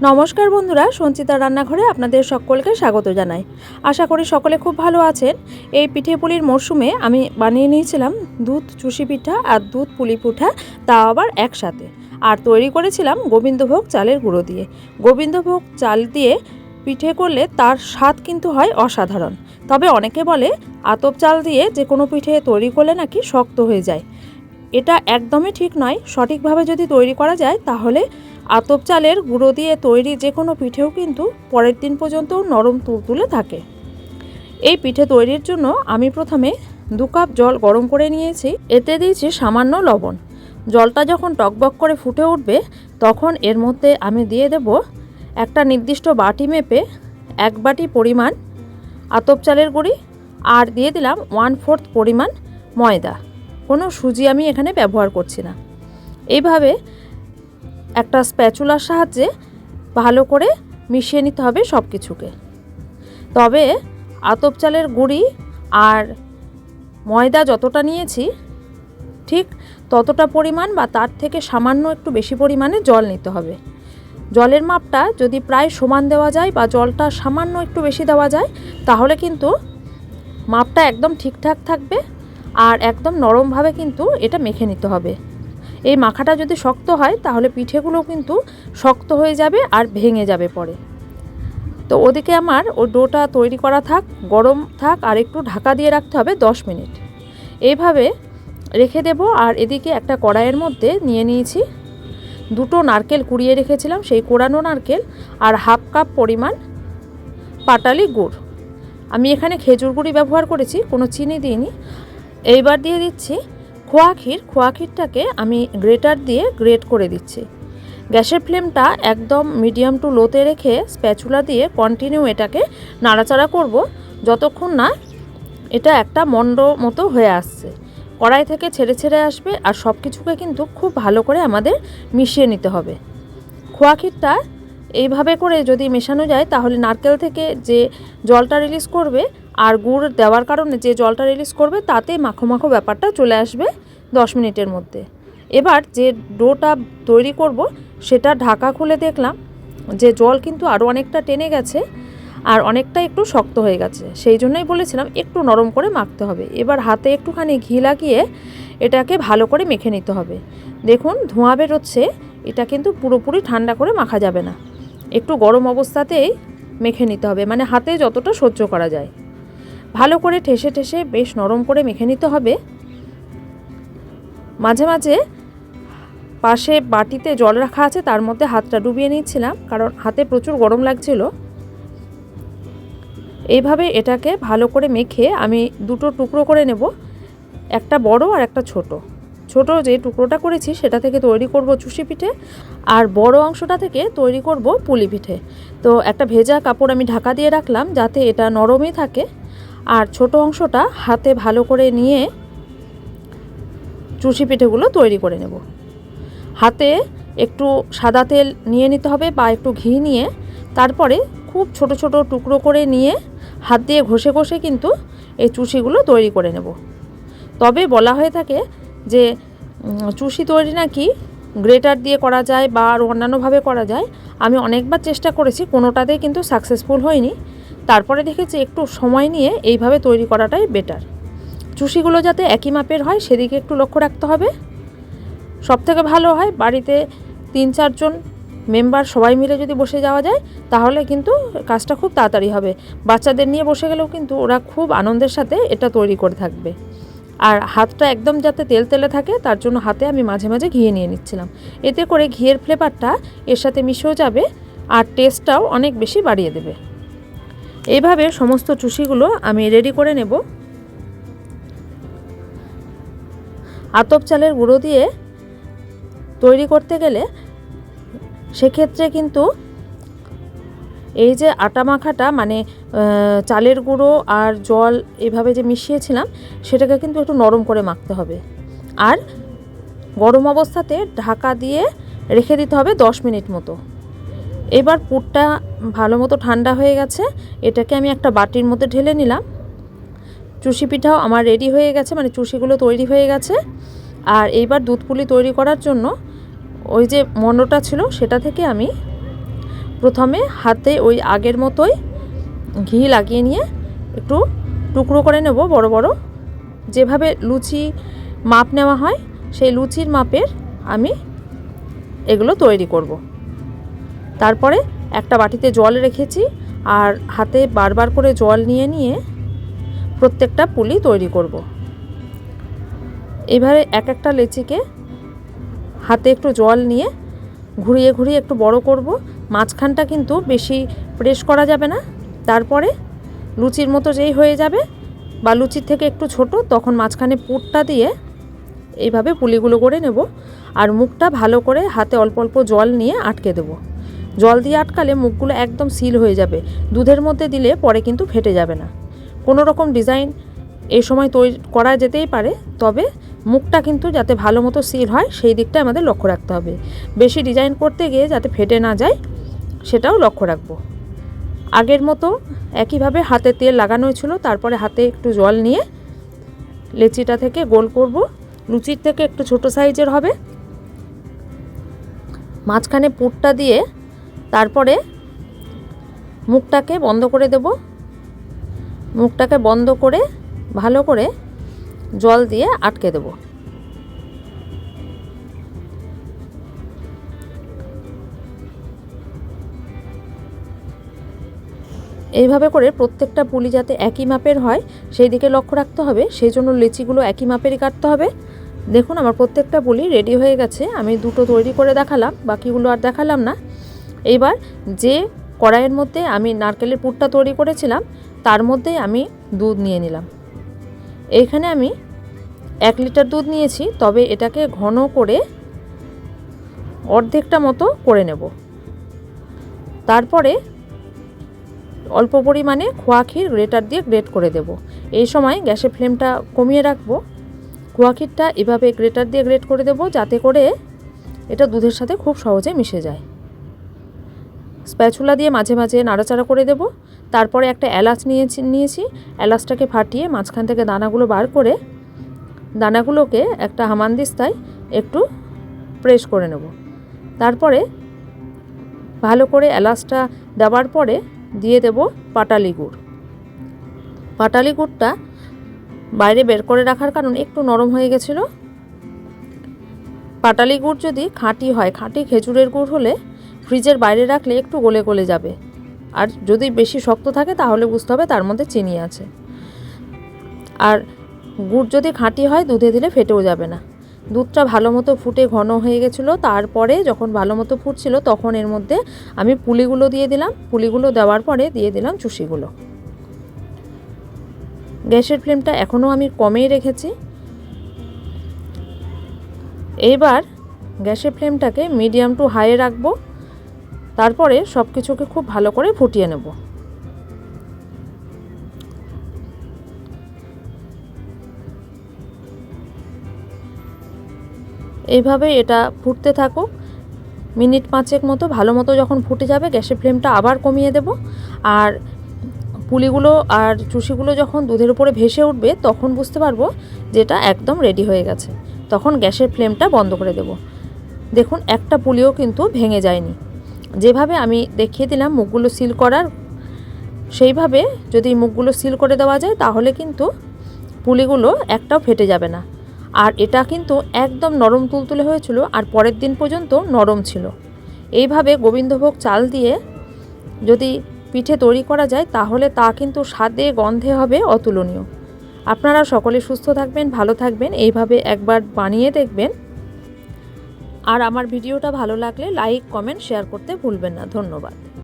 নমস্কার বন্ধুরা সঞ্চিতা রান্নাঘরে আপনাদের সকলকে স্বাগত জানাই। আশা করি সকলে খুব ভালো আছেন। এই পিঠে পুলির মরশুমে আমি বানিয়ে নিয়েছিলাম দুধ, চুষি পিঠা আর দুধ পুলি পিঠা তা আবার একসাথে। আর তৈরি করেছিলাম গোবিন্দভোগ চালের গুঁড়ো দিয়ে। গোবিন্দভোগ চাল দিয়ে পিঠে করলে তার স্বাদ কিন্তু হয় অসাধারণ। তবে অনেকে বলে, আতপ চাল দিয়ে যে কোনো পিঠে তৈরি করলে নাকি শক্ত হয়ে যায়। এটা একদমই ঠিক নয়। সঠিকভাবে যদি তৈরি করা যায়, তাহলে আতপ চালের গুঁড়ো দিয়ে তৈরি যে কোনো পিঠেও কিন্তু পরের দিন পর্যন্ত নরম তুলতুলে থাকে। এই পিঠে তৈরির জন্য আমি প্রথমে দু কাপ জল গরম করে নিয়েছি। এতে দিয়েছি সামান্য লবণ। জলটা যখন টকবক করে ফুটে উঠবে, তখন এর মধ্যে আমি দিয়ে দেব একটা নির্দিষ্ট বাটি মেপে এক বাটি পরিমাণ আতপ চালের গুঁড়ি আর দিয়ে দিলাম ওয়ান ফোর্থ পরিমাণ ময়দা। কোনো সুজি আমি এখানে ব্যবহার করছি না। এইভাবে একটা স্প্যাচুলার সাহায্যে ভালো করে মিশিয়ে নিতে হবে সব কিছুকে তবে আতপ চালের গুঁড়ি আর ময়দা যতটা নিয়েছি, ঠিক ততটা পরিমাণ বা তার থেকে সামান্য একটু বেশি পরিমাণে জল নিতে হবে। জলের মাপটা যদি প্রায় সমান দেওয়া যায় বা জলটা সামান্য একটু বেশি দেওয়া যায়, তাহলে কিন্তু মাপটা একদম ঠিকঠাক থাকবে আর একদম নরমভাবে কিন্তু এটা মেখে নিতে হবে। এই মাখাটা যদি শক্ত হয়, তাহলে পিঠেগুলো কিন্তু শক্ত হয়ে যাবে আর ভেঙে যাবে পরে। তো ওদিকে আমার ও ডোটা তৈরি করা থাক, গরম থাক আর একটু ঢাকা দিয়ে রাখতে হবে দশ মিনিট। এইভাবে রেখে দেব আর এদিকে একটা কড়াইয়ের মধ্যে নিয়ে নিয়েছি। দুটো নারকেল কুড়িয়ে রেখেছিলাম, সেই কোড়ানো নারকেল আর হাফ কাপ পরিমাণ পাটালি গুড়। আমি এখানে খেজুর গুঁড়ি ব্যবহার করেছি, কোনো চিনি দিইনি। এইবার দিয়ে দিচ্ছি খোয়া ক্ষীর খোয়া ক্ষীরটাকে আমি গ্রেটার দিয়ে গ্রেট করে দিচ্ছি। গ্যাসের ফ্লেমটা একদম মিডিয়াম টু লোতে রেখে স্প্যাচুলা দিয়ে কন্টিনিউ এটাকে নাড়াচাড়া করব, যতক্ষণ না এটা একটা মন্ড মতো হয়ে আসছে। কড়াই থেকে ছেড়ে ছেড়ে আসবে আর সব কিছুকে কিন্তু খুব ভালো করে আমাদের মিশিয়ে নিতে হবে। খোয়া ক্ষীরটা এইভাবে করে যদি মেশানো যায়, তাহলে নারকেল থেকে যে জলটা রিলিজ করবে আর গুড় দেওয়ার কারণে যে জলটা রিলিজ করবে, তাতে মাখো মাখো ব্যাপারটা চলে আসবে দশ মিনিটের মধ্যে। এবার যে ডোটা তৈরি করব, সেটা ঢাকা খুলে দেখলাম যে জল কিন্তু আরও অনেকটা টেনে গেছে আর অনেকটা একটু শক্ত হয়ে গেছে। সেই জন্যই বলেছিলাম একটু নরম করে মাখতে হবে। এবার হাতে একটুখানি ঘি লাগিয়ে এটাকে ভালো করে মেখে নিতে হবে। দেখুন, ধোঁয়া বেরোচ্ছে, এটা কিন্তু পুরোপুরি ঠান্ডা করে মাখা যাবে না। একটু গরম অবস্থাতেই মেখে নিতে হবে মানে হাতে যতটা সহ্য করা যায়। ভালো করে ঠেসে ঠেসে বেশ নরম করে মেখে নিতে হবে। মাঝে মাঝে পাশে বাটিতে জল রাখা আছে, তার মধ্যে হাতটা ডুবিয়ে নিচ্ছিলাম কারণ হাতে প্রচুর গরম লাগছিল। এইভাবে এটাকে ভালো করে মেখে আমি দুটো টুকরো করে নেব, একটা বড় আর একটা ছোট। ছোট যে টুকরোটা করেছি সেটা থেকে তৈরি করব চুষি পিঠে আর বড় অংশটা থেকে তৈরি করব পুলি পিঠে। তো একটা ভেজা কাপড় আমি ঢাকা দিয়ে রাখলাম যাতে এটা নরমই থাকে। আর ছোট অংশটা হাতে ভালো করে নিয়ে চুষি পিঠেগুলো তৈরি করে নেব। হাতে একটু সাদা তেল নিয়ে নিতে হবে বা একটু ঘি নিয়ে। তারপরে খুব ছোট ছোট টুকরো করে নিয়ে হাত দিয়ে ঘষে ঘষে কিন্তু এই চুষিগুলো তৈরি করে নেব। তবে বলা হয়ে থাকে যে চুষি তৈরি নাকি গ্রেটার দিয়ে করা যায় বা আরও অন্যান্যভাবে করা যায়, আমি অনেকবার চেষ্টা করেছি, কোনোটাতেই কিন্তু সাকসেসফুল হয়নি। তারপরে দেখেছি একটু সময় নিয়ে এইভাবে তৈরি করাটাই বেটার চুষিগুলো যাতে একই মাপের হয়, সেদিকে একটু লক্ষ্য রাখতে হবে। সব থেকে ভালো হয়, বাড়িতে তিন চারজন মেম্বার সবাই মিলে যদি বসে যাওয়া যায়, তাহলে কিন্তু কাজটা খুব তাড়াতাড়ি হবে। বাচ্চাদের নিয়ে বসে গেলেও কিন্তু ওরা খুব আনন্দের সাথে এটা তৈরি করে থাকবে। আর হাতটা একদম যাতে তেল তেলে থাকে, তার জন্য হাতে আমি মাঝে মাঝে ঘিয়ে নিয়ে নিচ্ছিলাম। এতে করে ঘিয়ের ফ্লেভারটা এর সাথে মিশেও যাবে আর টেস্টটাও অনেক বেশি বাড়িয়ে দেবে। এইভাবে সমস্ত চুষিগুলো আমি রেডি করে নেব। আতপ চালের গুঁড়ো দিয়ে তৈরি করতে গেলে সেক্ষেত্রে কিন্তু এই যে আটা মাখাটা মানে চালের গুঁড়ো আর জল এভাবে যে মিশিয়েছিলাম, সেটাকে কিন্তু একটু নরম করে মাখতে হবে। আর গরম অবস্থাতে ঢাকা দিয়ে রেখে দিতে হবে দশ মিনিট মতো। এবার পুরটা ভালো মতো ঠান্ডা হয়ে গেছে, এটাকে আমি একটা বাটির মধ্যে ঢেলে নিলাম। চুষি পিঠাও আমার রেডি হয়ে গেছে মানে চুষিগুলো তৈরি হয়ে গেছে। আর এইবার দুধ পুলি তৈরি করার জন্য ওই যে মন্ডটা ছিল, সেটা থেকে আমি প্রথমে হাতে ওই আগের মতোই ঘি লাগিয়ে নিয়ে একটু টুকরো করে নেব বড় বড় যেভাবে লুচি মাপ নেওয়া হয়, সেই লুচির মাপের আমি এগুলো তৈরি করব। তারপরে একটা বাটিতে জল রেখেছি আর হাতে বারবার করে জল নিয়ে নিয়ে প্রত্যেকটা পুলি তৈরি করব। এবারে এক একটা লেচিকে হাতে একটু জল নিয়ে ঘুরিয়ে ঘুরিয়ে একটু বড় করব মাঝখানটা কিন্তু বেশি প্রেস করা যাবে না। তারপরে লুচির মতো যেই হয়ে যাবে বা লুচির থেকে একটু ছোট, তখন মাঝখানে পুরটা দিয়ে এইভাবে পুলিগুলো করে নেব আর মুখটা ভালো করে হাতে অল্প অল্প জল নিয়ে আটকে দেব। জল দিয়ে আটকালে মুখগুলো একদম সিল হয়ে যাবে। দুধের মধ্যে দিলে পরে কিন্তু ফেটে যাবে না। কোনো রকম ডিজাইন এই সময় তৈরি করা যেতেই পারে, তবে মুখটা কিন্তু যাতে ভালো মতো সিল হয়, সেই দিকটা আমাদের লক্ষ্য রাখতে হবে। বেশি ডিজাইন করতে গিয়ে যাতে ফেটে না যায় সেটাও লক্ষ্য রাখব। আগের মতো একইভাবে হাতে তেল লাগানো ছিল তারপরে হাতে একটু জল নিয়ে লেচিটা থেকে গোল করব। লুচির থেকে একটু ছোট সাইজের হবে। মাঝখানে পুরটা দিয়ে তারপরে মুখটাকে বন্ধ করে দেব। মুখটাকে বন্ধ করে ভালো করে জল দিয়ে আটকে দেব। এইভাবে করে প্রত্যেকটা পুলি যাতে একই মাপের হয়, সেই দিকে লক্ষ্য রাখতে হবে। সেই জন্য লেচিগুলো একই মাপেরই কাটতে হবে। দেখুন, আমার প্রত্যেকটা পুলি রেডি হয়ে গেছে। আমি দুটো তৈরি করে দেখালাম, বাকিগুলো আর দেখালাম না। এইবার যে কড়াইয়ের মধ্যে আমি নারকেলের পুরটা তৈরি করেছিলাম, তার মধ্যে আমি দুধ নিয়ে নিলাম। এইখানে আমি এক লিটার দুধ নিয়েছি, তবে এটাকে ঘন করে অর্ধেকটা মতো করে নেব। তারপরে অল্প পরিমাণে খোয়া ক্ষীর গ্রেটার দিয়ে গ্রেট করে দেব। এই সময় গ্যাসের ফ্লেমটা কমিয়ে রাখব। খোয়া ক্ষীরটা এভাবে গ্রেটার দিয়ে গ্রেট করে দেব যাতে করে এটা দুধের সাথে খুব সহজে মিশে যায়। স্প্যাচুলা দিয়ে মাঝে মাঝে নাড়াচাড়া করে দেব। তারপরে একটা এলাচ নিয়েছি নিয়েছি। এলাচটাকে ফাটিয়ে মাঝখান থেকে দানাগুলো বার করে দানাগুলোকে একটা হামানদিস্তায় একটু প্রেস করে নেব। তারপরে ভালো করে এলাচটা দেওয়ার পরে দিয়ে দেব পাটালি গুড় পাটালি গুড়টা বাইরে বের করে রাখার কারণে একটু নরম হয়ে গেছিল। পাটালি গুড় যদি খাঁটি হয়, খাঁটি খেজুরের গুড় হলে ফ্রিজের বাইরে রাখলে একটু গলে গলে যাবে। আর যদি বেশি শক্ত থাকে তাহলে বুঝতে হবে তার মধ্যে চিনি আছে। আর গুড় যদি খাঁটি হয়, দুধে দিলে ফেটেও যাবে না। দুধটা ভালো মতো ফুটে ঘন হয়ে গেছিল। তারপরে যখন ভালো মতো ফুটছিল, তখন এর মধ্যে আমি পুলিগুলো দিয়ে দিলাম। পুলিগুলো দেওয়ার পরে দিয়ে দিলাম চুষিগুলো। গ্যাসের ফ্লেমটা এখনও আমি কমেই রেখেছি। এইবার গ্যাসের ফ্লেমটাকে মিডিয়াম টু হাইয়ে রাখব। তারপরে সব কিছুকে খুব ভালো করে ফুটিয়ে নেব। এইভাবে এটা ফুটতে থাকুক। মিনিট পাঁচেক মতো, ভালো মতো যখন ফুটে যাবে, গ্যাসের ফ্লেমটা আবার কমিয়ে দেব। আর পুলিগুলো আর চুষিগুলো যখন দুধের উপরে ভেসে উঠবে, তখন বুঝতে পারব যে এটা একদম রেডি হয়ে গেছে। তখন গ্যাসের ফ্লেমটা বন্ধ করে দেব। দেখুন, একটা পুলিও কিন্তু ভেঙে যায়নি। যেভাবে আমি দেখিয়ে দিলাম, মুখগুলো সিল করার, সেইভাবে যদি মুখগুলো সিল করে দেওয়া যায়, তাহলে কিন্তু পুলিগুলো একটাও ফেটে যাবে না। আর এটা কিন্তু একদম নরম তুলতুলে হয়েছিল আর পরের দিন পর্যন্ত নরম ছিল। এইভাবে গোবিন্দভোগ চাল দিয়ে যদি পিঠে তৈরি করা যায়, তাহলে তা কিন্তু স্বাদে গন্ধে হবে অতুলনীয়। আপনারা সকলে সুস্থ থাকবেন, ভালো থাকবেন, এইভাবে একবার বানিয়ে দেখবেন। আর আমার ভিডিওটা ভালো লাগলে লাইক, কমেন্ট, শেয়ার করতে ভুলবেন না। ধন্যবাদ।